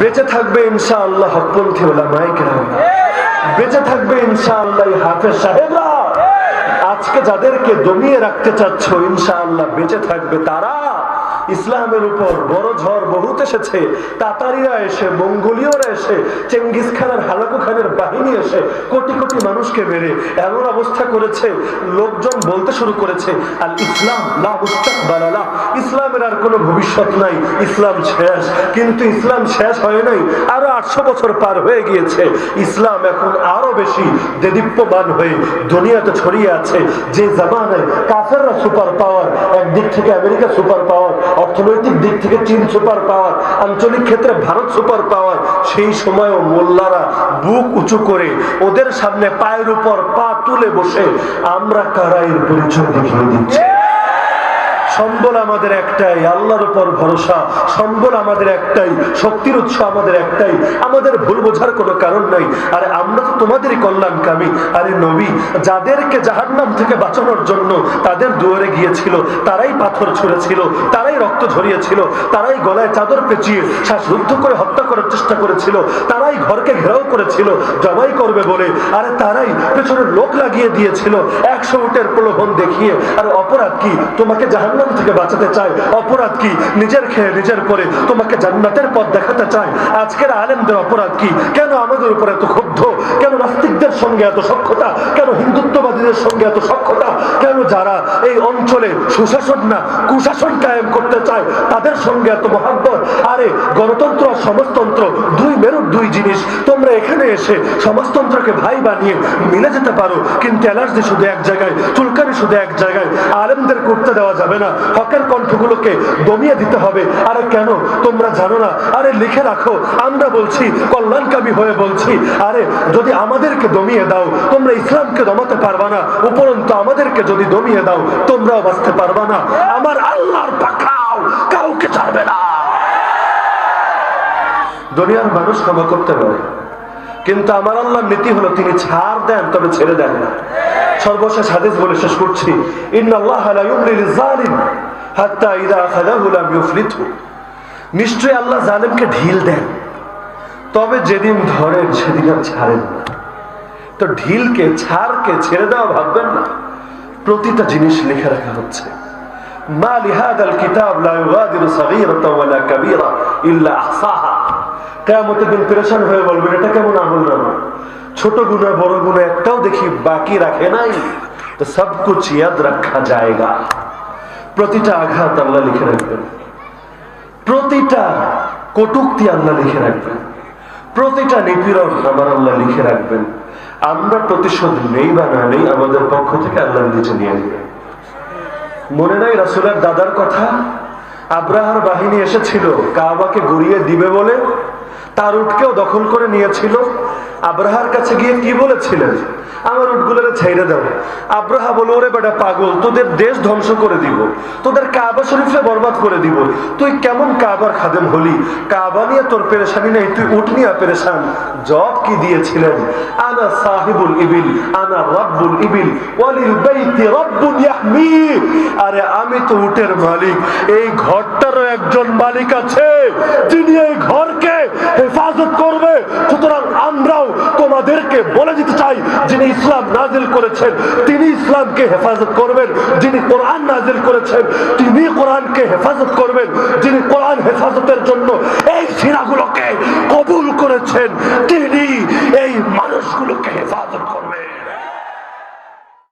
বেঁচে থাকবে ইনশাআল্লাহ হকপন্থী ওলামাই কেরাম। বেঁচে থাকবে ইনশাআল্লাহ আল্লাহ হাফেজ সাহেবরা। আজকে যাদেরকে দমিয়ে রাখতে চাচ্ছ ইনশাআল্লাহ বেঁচে থাকবে তারা। ইসলামের উপর বড় ঝড় বহুত এসেছে, তাতারিরা এসে, মঙ্গোলীয়রা এসে, চেঙ্গিস খানের, হালাকু খানের বাহিনী এসে কোটি কোটি মানুষকে মেরে এমন অবস্থা করেছে, লোকজন বলতে শুরু করেছে আর ইসলাম লা। ইসলামের আর কোনো ভবিষ্যৎ নাই, ইসলাম শেষ। কিন্তু ইসলাম শেষ হয় নাই, আরও আটশো বছর পার হয়ে গিয়েছে। ইসলাম এখন আরও বেশি দেদীপ্যমান হয়ে দুনিয়াতে ছড়িয়ে আছে। যে জামানায় কাফেররা সুপার পাওয়ার, একদিক থেকে আমেরিকা সুপার পাওয়ার অর্থনৈতিক দিক থেকে চীন সুপার পাওয়ার, আঞ্চলিক ক্ষেত্রে ভারত সুপার পাওয়ার, সেই সময়ও মোল্লারা বুক উঁচু করে ওদের সামনে পায়ের উপর পা তুলে বসে, আমরা কারা এর পরিচয় দেখিয়ে দিচ্ছি। সম্বল আমাদের একটাই, আল্লাহর উপর ভরসা। সম্বল আমাদের একটাই, শক্তির উৎস আমাদের একটাই। আমাদের ভুল বোঝার কোনো কারণ নাই। আরে আমরা তো তোমাদেরই কল্যাণকামী। আরে নবী, যাদেরকে জাহান্নাম থেকে বাঁচানোর জন্য তাদের দুয়ারে গিয়েছিল, তারাই পাথর ছুঁড়েছিল, তারাই রক্ত ঝরিয়েছিল, তারাই গলায় চাদর পেঁচিয়ে শ্বাসরুদ্ধ করে হত্যা করার চেষ্টা করেছিল, তারাই ঘরকে ঘেরাও করেছিল, জবাই করবে বলে। আরে তারাই পেছনে লোক লাগিয়ে দিয়েছিল। একশো উটের প্রলোভন দেখিয়ে। আর অপরাধ কি? তোমাকে জাহান্নাম থেকে বাঁচাতে চায়। অপরাধ কি? নিজের খেয়ে নিজের পরে তোমাকে জান্নাতের পথ দেখাতে চায়। আজকের আলেমদের অপরাধ কি? কেন আমাদের উপর এত ক্ষুব্ধ? কেন নাস্তিকদের সঙ্গে এত সক্ষতা কেন হিন্দুত্ববাদীদের সঙ্গে এত সক্ষতা কেন যারা এই অঞ্চলে সুশাসন না কুশাসন কায়েম করতে চায়, তাদের সঙ্গে এত মহাব্বত। আরে, গণতন্ত্র আর সমাজতন্ত্র দুই মেরুর দুই জিনিস। তোমরা এখানে এসে সমাজতন্ত্রকে ভাই বানিয়ে মিলে যেতে পারো, কিন্তু অ্যালার্জি শুধু এক জায়গায়, চুলকানি শুধু এক জায়গায়। আলেমদের করতে দেওয়া যাবে না। হকের কণ্ঠগুলোকে দমিয়ে দিতে হবে। আরে কেন? তোমরা জানো না? আরে, লিখে রাখো। আমরা বলছি, কল্যাণকামী হয়ে বলছি। আরে, যদি আমাদেরকে দমিয়ে দাও, তোমরা ইসলামকে দমাতে পারবা না। উপরন্তু আমাদেরকে যদি দমিয়ে দাও, তোমরাও বাঁচতে পারবা না। আমার আল্লাহর পাকড়াও কাউকে ছাড়বে না। দুনিয়ার মানুষ ক্ষমা করতে পারে, কিন্তু আমার আল্লাহর নীতি হলো তিনি ছাড় দেন, তবে ছেড়ে দেন না। সর্বশেষ হাদিস বলে শেষ করছি নিশ্চয়ই আল্লাহ জালেমকে ঢিল দেন, তবে যেদিন ধরেন সেদিন আর ছাড়েন না। তো ঢিলকে, ছাড়কে ছেড়ে দেওয়া ভাববেন না, প্রতিটা জিনিস লিখে রাখা হচ্ছে। মা লিহাদাল কিতাব লা ইউগাদিরু সাগীরাতাও ওয়ালা কাবীরা ইল্লা আহসাহা। কিয়ামতের দিন পেরেশান হয়ে বলবেন, এটা ছোট গুনাহ বড় গুনাহ একটাও দেখি বাকি রাখে নাই। তো সব কুছ ইয়াদ রাখা জায়গা প্রতিটা আঘাত আল্লাহ লিখে রাখবেন। প্রতিটা কটুক্তি আল্লাহ লিখে রাখবেন। প্রতিটা নিপীড়ন আমার আল্লাহ লিখে রাখবেন। আমরা প্রতিশোধ নেই বা না নেই আমাদের পক্ষ থেকে আল্লাহ নিচে নিয়ে নেবেন মনে নাই রাসুলের দাদার কথা? আব্রাহার বাহিনী এসেছিল কাবাকে গড়িয়ে দিবে বলে? তার উটকেও দখল করে নিয়েছিল। আব্রাহার কাছে গিয়ে কি বলেছিলেন? আমার উটগুলোরে ছেড়ে দাও। আব্রাহা বলো, ওরে বেটা পাগল, তোদের দেশ ধ্বংস করে দিব। তোদের কাবা শরীফে বরবাদ করে দিব। তুই কেমন কাবার খাদেম হলি? কাবা নিয়ে তোর পেরেশানি নেই, তুই উঠ নিয়ে পেরেশান। জব কি দিয়েছিলেন? আনা সাহিবুল ইবিল, আনা রব্বুল ইবিল। ওয়ালিল বাইতি রব্বুন ইয়াহমি। আরে আমি তো উটের মালিক, এই ঘরটারও একজন মালিক আছে, যিনি এই ঘরকে হেফাজত করবে সুতরাং আমরাও তোমাদেরকে বলে দিতে চাই, যিনি ইসলাম নাজিল করেছেন, তিনি ইসলামকে হেফাজত করবেন। যিনি কোরআন নাজিল করেছেন, তিনি কোরআনকে হেফাজত করবেন। যিনি কোরআন হেফাজতের জন্য এই সিরাগুলোকে কবুল করেছেন